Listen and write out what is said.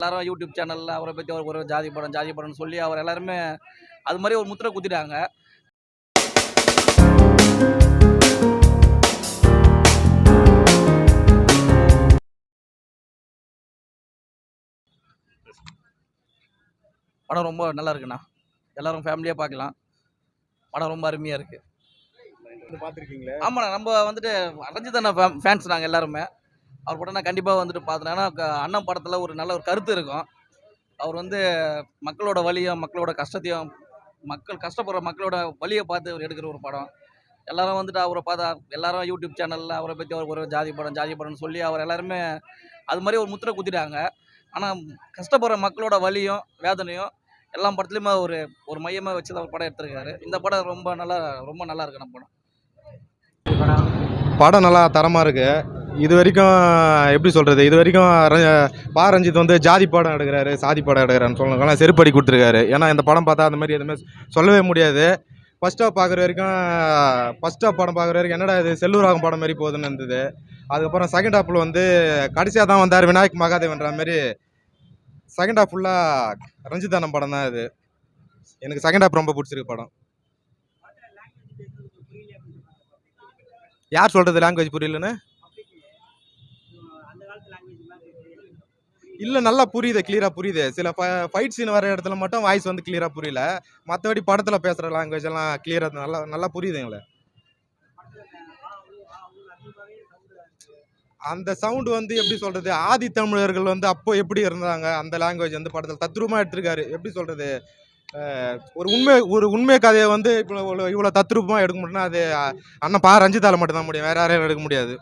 எல்லாரும் யூடியூப் சேனலில் அவரை பற்றி ஒரு ஒரு ஜாதி படம் ஜாதி படம்னு சொல்லி அவர் எல்லாருமே அது மாதிரி ஒரு முத்திரை குத்திட்டாங்க. படம் ரொம்ப நல்லா இருக்குண்ணா. எல்லாரும் ஃபேமிலியாக பார்க்கலாம். படம் ரொம்ப அருமையாக இருக்குது பார்த்துருக்கீங்களா? ஆமாண்ணா நம்ம வந்துட்டு ரஞ்சித் ஃபேன் ஃபேன்ஸ் நாங்கள் எல்லாருமே. அவர் படம் நான் கண்டிப்பாக வந்துட்டு பார்த்தேன். ஏன்னா க- அண்ணன் படத்தில் ஒரு நல்ல ஒரு கருத்து இருக்கும். அவர் வந்து மக்களோட வலியும் மக்களோட கஷ்டத்தையும் மக்கள் கஷ்டப்படுற மக்களோட வலியை பார்த்து அவர் எடுக்கிற ஒரு படம். எல்லாரும் வந்துட்டு அவரை பார்த்தா எல்லாரும் யூடியூப் சேனலில் அவரை பற்றி அவர் ஒரு ஜாதி படம் ஜாதி படம்னு சொல்லி அவர் எல்லாருமே அது மாதிரி ஒரு முத்திரை குத்திட்டாங்க. ஆனால் கஷ்டப்படுற மக்களோட வலியும் வேதனையும் எல்லா படத்துலையுமே ஒரு ஒரு மையமாக வச்சு தான் படம் எடுத்திருக்காரு. இந்த படம் ரொம்ப நல்லா ரொம்ப நல்லா இருக்கு நம்ம படம். படம் நல்லா தரமாக இருக்குது இது வரைக்கும் எப்படி சொல்கிறது இது வரைக்கும் பா ரஞ்சித் வந்து ஜாதி படம் எடுக்கிறாரு சாதி படம் எடுக்கிறாருன்னு சொல்லலாம் செருப்படி கொடுத்துருக்காரு. ஏன்னா இந்த படம் பார்த்தா அந்த மாதிரி எதுவுமே சொல்லவே முடியாது. ஃபஸ்ட் ஆஃப் பார்க்குற வரைக்கும் ஃபஸ்ட் ஆஃப் படம் பார்க்குற வரைக்கும் என்னடா இது செல்லூராகம் படம் மாதிரி போகுதுன்னு இருந்தது. அதுக்கப்புறம் செகண்ட் ஆஃபில் வந்து கடைசியாக தான் வந்தார் விநாயக் மகாதேவன்ற மாதிரி. செகண்ட் ஆஃப் ஃபுல்லாக ரஞ்சிதானம் படம் தான் இது எனக்கு செகண்ட் ஆஃப் ரொம்ப பிடிச்சிருக்கு படம். யார் சொல்கிறது லாங்குவேஜ் புரியலன்னு? இல்லை நல்லா புரியுது கிளியராக புரியுது. சில ஃபைட் சீன் வர இடத்துல மட்டும் வாய்ஸ் வந்து கிளியராக புரியல. மற்றபடி படத்தில் பேசுகிற லாங்குவேஜ் எல்லாம் கிளியராக நல்லா நல்லா புரியுதுங்களே அந்த சவுண்டு வந்து எப்படி சொல்கிறது ஆதி தமிழர்கள் வந்து அப்போ எப்படி இருந்தாங்க? அந்த லாங்குவேஜ் வந்து படத்தில் தத்ரூபமாக எடுத்திருக்காரு. எப்படி சொல்கிறது ஒரு உண்மை ஒரு உண்மை கதையை வந்து இப்போ இவ்வளோ இவ்வளோ தத்ரூபமாக எடுக்க முடியும்னா அது அண்ணன் பா ரஞ்சிதால மட்டும்தான் முடியும். வேறு யாரையும் எடுக்க முடியாது.